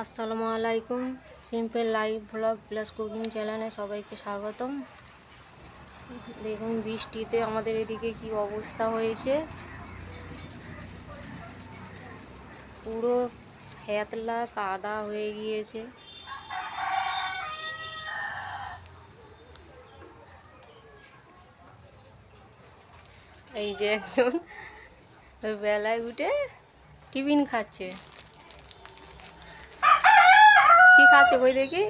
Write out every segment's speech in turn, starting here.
আসসালামু আলাইকুম। Simple live blog plus cooking চ্যানেলে সবাইকে স্বাগতম। দেখুন, বৃষ্টিতে আমাদের এদিকে কি অবস্থা হয়েছে। পুরো ফ্যাতলা কাদা হয়ে গিয়েছে। এই যে একজন বেলায় উঠে টিফিন খাচ্ছে। কি খাচ্ছে কই দেখি?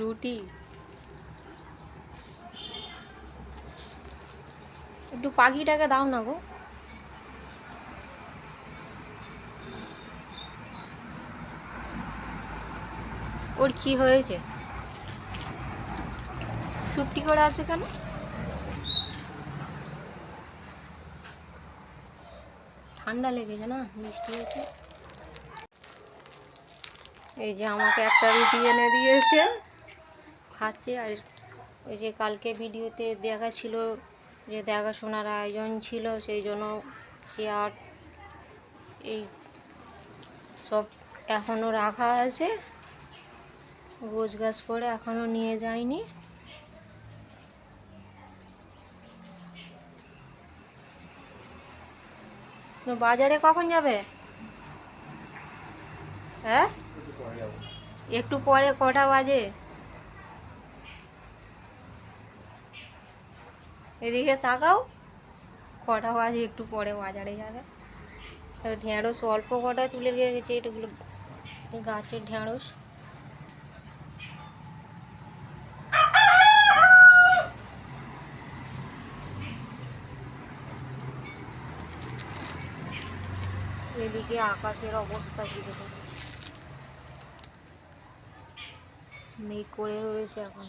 রুটি। একটু পাখিটাকে দাও না গো। ওর কি হয়েছে? চুপটি করে আছে কেন? ঠান্ডা লেগেছে না? বৃষ্টি হয়েছে? এই যে আমাকে একটা রুটি এনে দিয়েছে। খাচ্ছে আর ওই যে কালকে ভিডিওতে দেখা ছিল যে দেখাশোনার আয়োজন ছিল, সেই জন্য সে আর এই সব এখনও রাখা আছে। গোছ গাছ করে এখনও নিয়ে যায়নি। বাজারে কখন যাবে? হ্যাঁ? একটু পরে কটা বাজে? এদিকে তাকাও। কটা বাজে? একটু পরে বাজারে যাবে। ঢেঁড়স অল্প কটা তুলে গেছে এটাগুলো গাছের ঢেঁড়স। এদিকে আকাশের অবস্থা কি দেখো মেঘ করে রয়েছে এখন।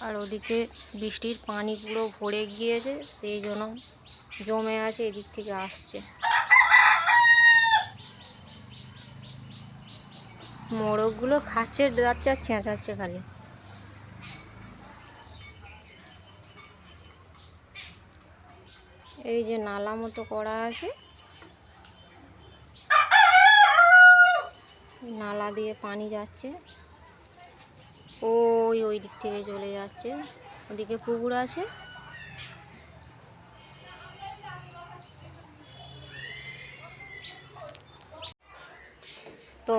আর ওদিকে বৃষ্টির পানি পুরো ভরে গিয়েছে, সেই জন্য জমে আছে, এদিক থেকে আসছে। মোরগগুলো খাচ্ছে যাচ্ছে আর চেঁচাচ্ছে খালি। এই যে নালা মতো করা আছে নালা দিয়ে পানি যাচ্ছে। ওই ওই দিক থেকে চলে যাচ্ছে। ওদিকে পুকুর আছে। তো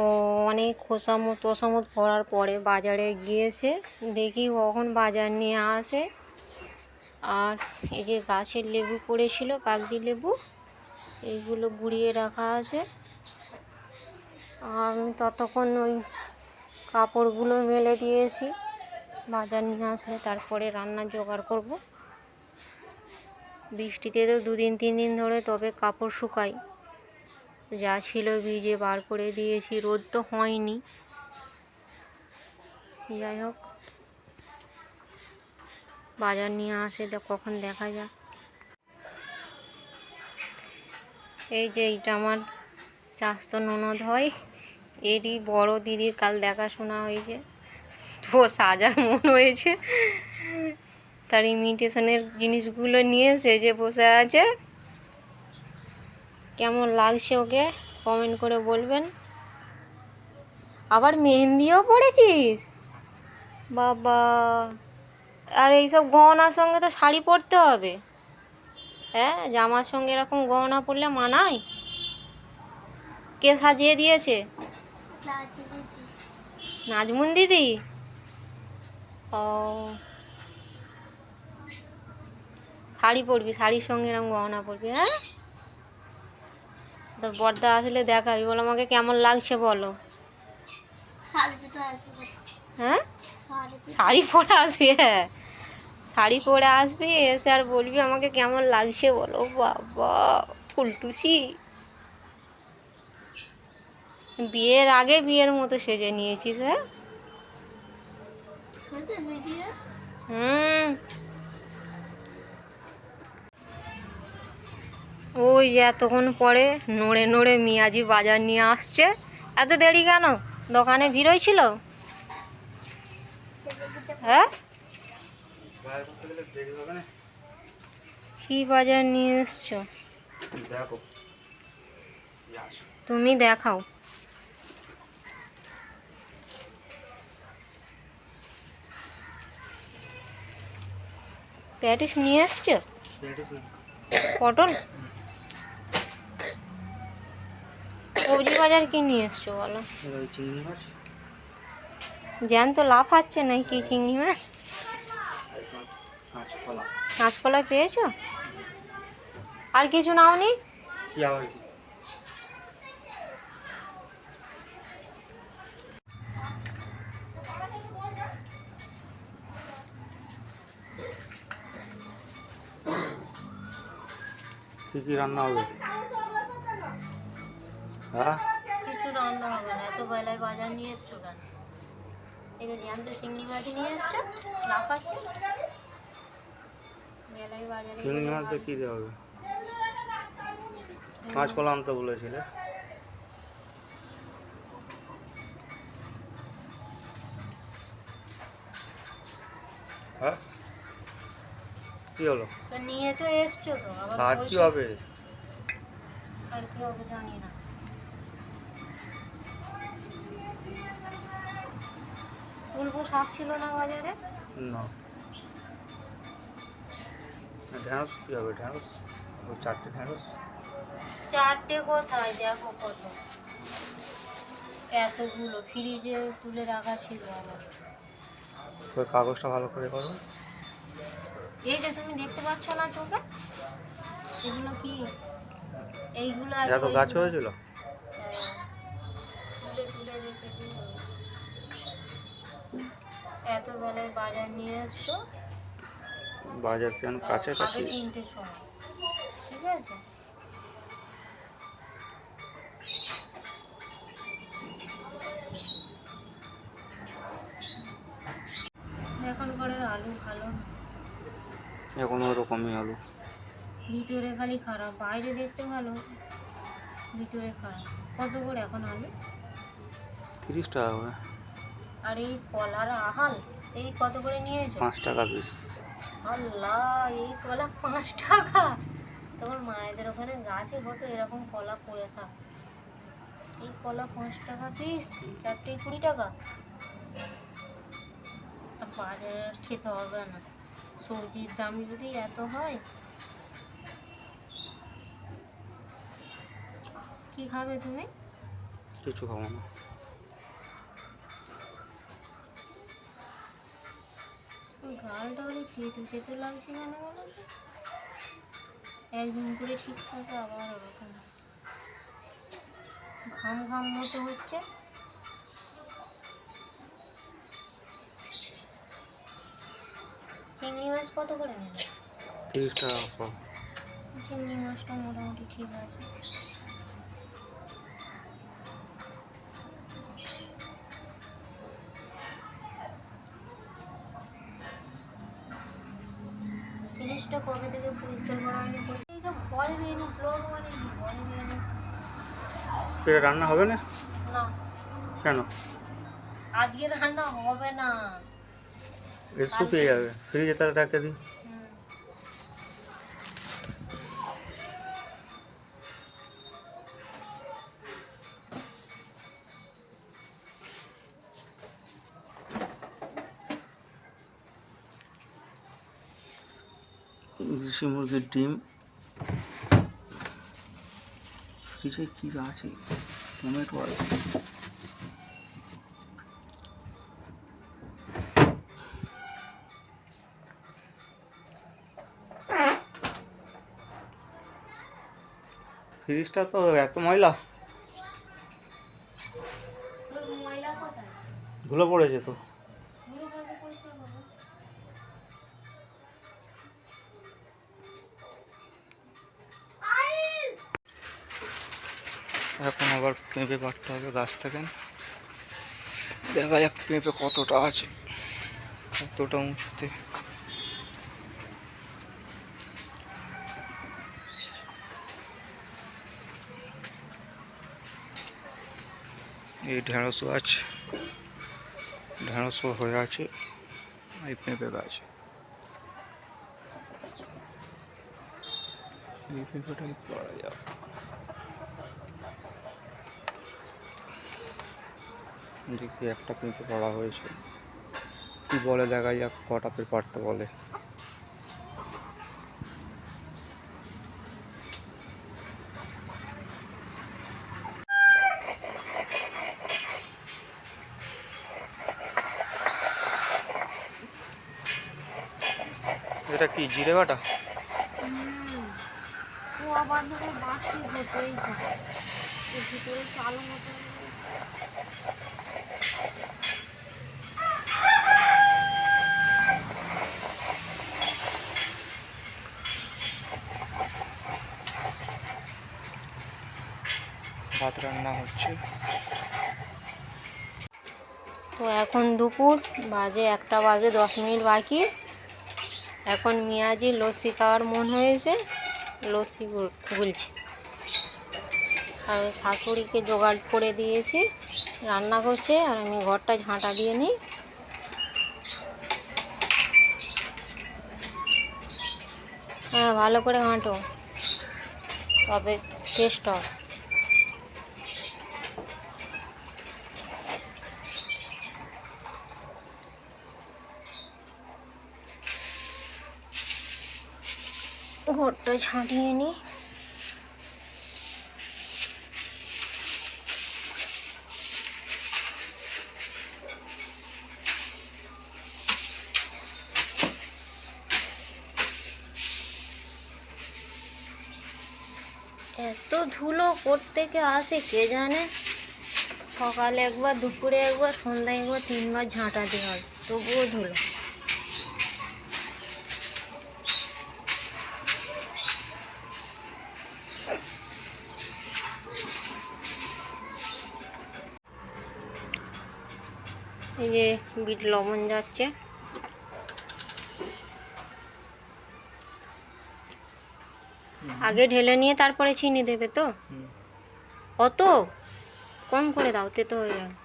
অনেক খোসামত তোসামত করার পরে বাজারে গিয়েছে। দেখি কখন বাজার নিয়ে আসে। আর এই যে গাছের লেবু পড়েছিল কাগজি লেবু, এইগুলো গুঁড়িয়ে রাখা আছে। আমি ততক্ষণ ওই কাপড়গুলো মেলে দিয়েছি। বাজার নিয়ে আসলে তারপরে রান্না জোগাড় করব। বৃষ্টিতে তো দুদিন, তিন দিন ধরে তবে কাপড় শুকাই। যা ছিল ভিজে বার করে দিয়েছি, রোদ তো হয়নি। যাই হোক, বাজার নিয়ে আসে কখন দেখা যাক। এই যে এইটা আমার চাষ তো ননদ হয়। এরই বড় দিদির কাল দেখাশোনা হয়েছে। তো সাজার মন হয়েছে। তার ইমিটেশনের জিনিসগুলো নিয়ে সেজে বসে আছে। কেমন লাগছে ওকে? কমেন্ট করে বলবেন। আবার মেহেন্দিও পড়েছিস? বাবা। আর এইসব গহনার সঙ্গে তো শাড়ি পরতে হবে। হ্যাঁ জামার সঙ্গে এরকম গহনা পরলে মানায়? কে সাজিয়ে দিয়েছে? নাজমুন দিদি? ও। শাড়ি পরবি, শাড়ির সঙ্গে এরকম গহনা পরবি হ্যাঁ? তোর বর্দা আসলে দেখাবি, বলো আমাকে কেমন লাগছে বলো। হ্যাঁ? শাড়ি পরে আসবি হ্যাঁ। শাড়ি পরে আসবি, এসে আর বলবি আমাকে কেমন লাগছে বলো, বাবা, ফুলটুসি। বিয়ের আগে বিয়ের মতো সেজে নিয়েছিস হ্যাঁ? হুম। ওই যে এতক্ষণ পরে নড়ে নড়ে মিয়াজি বাজার নিয়ে আসছে। এত দেরি কেন? দোকানে ভিড় হয়েছিল হ্যাঁ? কি বাজার নিয়ে এসছো? তুমি দেখাও। প্যাটিস নিয়ে পেঁয়াজ পটল সবজি বাজার কি নিয়ে এসছো বলো? জ্যান্ত লাফাচ্ছে না কি চিংড়ি মাছ? কাঁচকলা কাঁচকলা পেয়েছ? আর কিছু নাওনি? কি কি রান্না হবে? হ্যাঁ? কিছু রান্না হবে না এত বেলায় বাজার নিয়ে এসছো কেন? এই যে জ্যান্ত চিংড়ি মাছ নিয়ে এসছো লাফাচ্ছে বেলায় বাজারে চিংড়ি মাছে কি দেওয়া হবে? কাঁচকলা আনতে বলেছিলে। হ্যাঁ? কি হলো? তো নিয়ে তো এসছো তো আবার আর কি হবে? আর কি হবে জানি না। ফুলকো শাক ছিল না বাজারে? না। ঢ্যাঁড়স কি হবে? ঢ্যাঁড়স ওই চারটে ঢ্যাঁড়স চারটে কোথায়? দেখো কত। এতগুলো ফ্রিজে তুলে রাখা ছিল ওই কাগজটা ভালো করে করো। এই যে তুমি দেখতে পাচ্ছ না চোখে? এগুলো কি? এইগুলো আর এত গাছ হয়েছিল? হ্যাঁ। তুলে তুলে রেখে এত বেলায় বাজার নিয়ে এসছো বাজার কেন? কাছে কাছে তিনটের সময় ঠিক আছে? এখন ওরকমই আলু ভিতরে খালি খারাপ বাইরে দেখতে ভালো ভিতরে খারাপ। কত করে এখন আলু? তিরিশ টাকা করে। আর এই কলার আহাল এই কত করে নিয়েছো? পাঁচ টাকা পিস আল্লাহ এই কলা পাঁচ টাকা। তোমার মায়েদের ওখানে গাছে কত এরকম কলা পড়ে থাক। এই কলা পাঁচ টাকা পিস চারটে কুড়ি টাকা। বাজারে খেতে হবে না। সবজির দাম যদি এত হয় কি খাবে তুমি? কিছু খাব না। গালটা বলে তেতো তেতো লাগছে কেন বলো একদিন করে ঠিক থাকে আবার ওরকম। ঘাম ঘাম মতো হচ্ছে। চিংড়ি মাছ কত করে নেবে? তিরিশ টাকা পাও চিংড়ি মাছটা মোটামুটি ঠিক আছে। জিনিসটা কবে থেকে পরিষ্কার করা হয়নি? এইসব ঘরে বেরিয়ে ব্লগ মানে কি ঘরে বেরিয়ে রান্না হবে না? না। কেন? আজকে রান্না হবে না। এটা শুকিয়ে যাবে ফ্রিজে তাহলে রেখে দিই হুম। দেশি মুরগির ডিম ফ্রিজে কি আছে টমেটো আছে ফ্রিজটা তো এত ময়লা। ধুলো পড়েছে তো? এখন আবার পেঁপে কাটতে হবে গাছ থেকে। দেখা যাক পেঁপে কতটা আছে, কতটা উঠতে এই ঢেঁড়স গাছ। ঢেঁড়স হয়ে আছে। এই পেঁপে গাছ। এই পেঁপেটাই পড়া যাবে। দেখি একটা পেঁপে পড়া হয়েছে। কি বলে, দেখা যাক, কটা পেঁপে পারতে বলে। কি জিরে বাটা? ভাত রান্না হচ্ছে। তো এখন দুপুর বাজে একটা বাজে দশ মিনিট বাকি। এখন মিয়াজি লস্যি খাওয়ার মন হয়েছে, লস্যি গুল- গুলছে। আর শাশুড়িকে জোগাড় করে দিয়েছি, রান্না করছে, আর আমি ঘরটা ঝাঁটা দিয়ে নিই। হ্যাঁ ভালো করে ঘাঁটো। তবে টেস্ট হবে। ঘরটা ছাঁটিয়ে নিই এত ধুলো থেকে আসে কে জানে? সকালে একবার, দুপুরে একবার, সন্ধ্যায় একবার, তিনবার ঝাঁটাতে হয়, তবুও ধুলো। এই যে বিট লবণ যাচ্ছে। আগে ঢেলে নিয়ে তারপরে চিনি দেবে তো? অত? কম করে দাও তে তো হয়ে যাবে।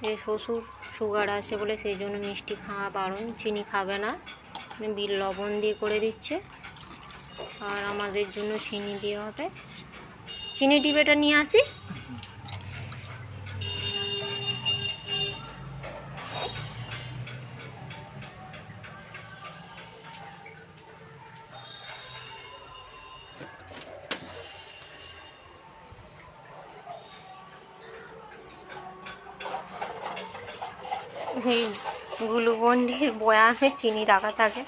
যে শ্বশুর সুগার আছে বলে সেই জন্য মিষ্টি খাওয়া বারণ চিনি খাবে না। বিল লবণ দিয়ে করে দিচ্ছে। আর আমাদের জন্য চিনি দিয়ে হবে। চিনি ডিবেটা নিয়ে আসি। এই গ্লুকন্ডির বয়ামে চিনি রাখা থাকে।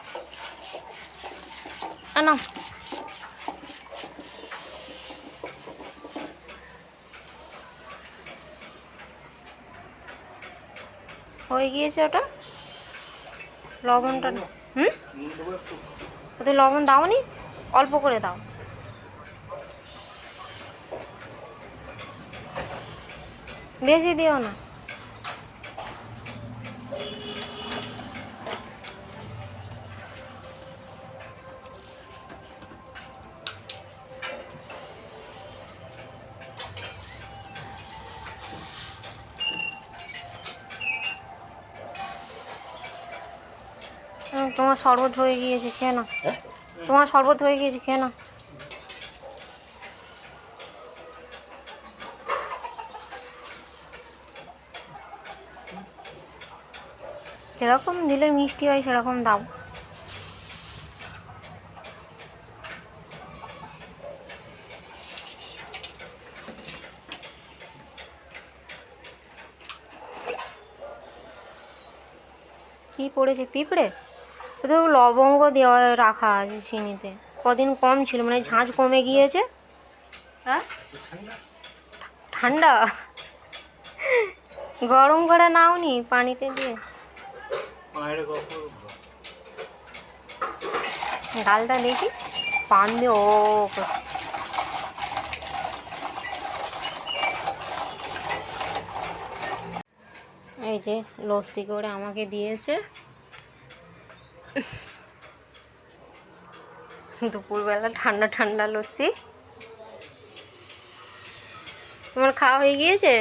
হয়ে গিয়েছে ওটা? লবণটা হুম? ওদের লবণ দাওনি? অল্প করে দাও। বেশি দিও না। তোমার শরবত হয়ে গিয়েছে খেয়ে না তোমার শরবত হয়ে গিয়েছে খেয়ে না যেরকম দিলে মিষ্টি হয় সেরকম দাও। কি পড়েছে? পিঁপড়ে? তো লবঙ্গ দেওয়া রাখা আছে চিনিতে। কদিন কম ছিল মানে ঝাঁঝ কমে গিয়েছে। হ্যাঁ? ঠান্ডা? গরম করে নাও নি পানিতে দিয়ে? গালটা দেখি পান দিয়ে ও এই যে লস্যি করে আমাকে দিয়েছে। দুপুরবেলা ঠান্ডা ঠান্ডা লস্যি। তোমার খাওয়া হয়ে গিয়েছে?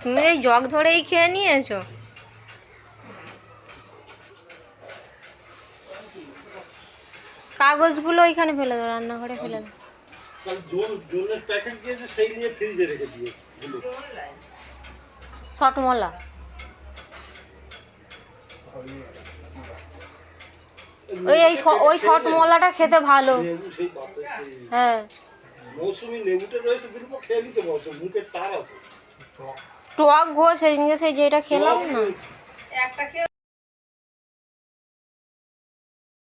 তুমি এই জগ ধরেই খেয়ে নিয়েছো? কাগজগুলো ওইখানে ফেলে দাও রান্নাঘরে ফেলে দাও। কাল জোন জোনের প্যাকেট দিয়েছে সেই নিয়ে ফ্রিজে রেখে দিয়ে দিল শটমলা ওই এই ওই শর্ট শটমলাটা খেতে ভালো। হ্যাঁ। মৌসুমি লেবুটা রয়েছে দিল খেয়ে নিতে বলছো মুখে তার আছে। টক। গো সেদিনকে সেই যেটা খেলাম না।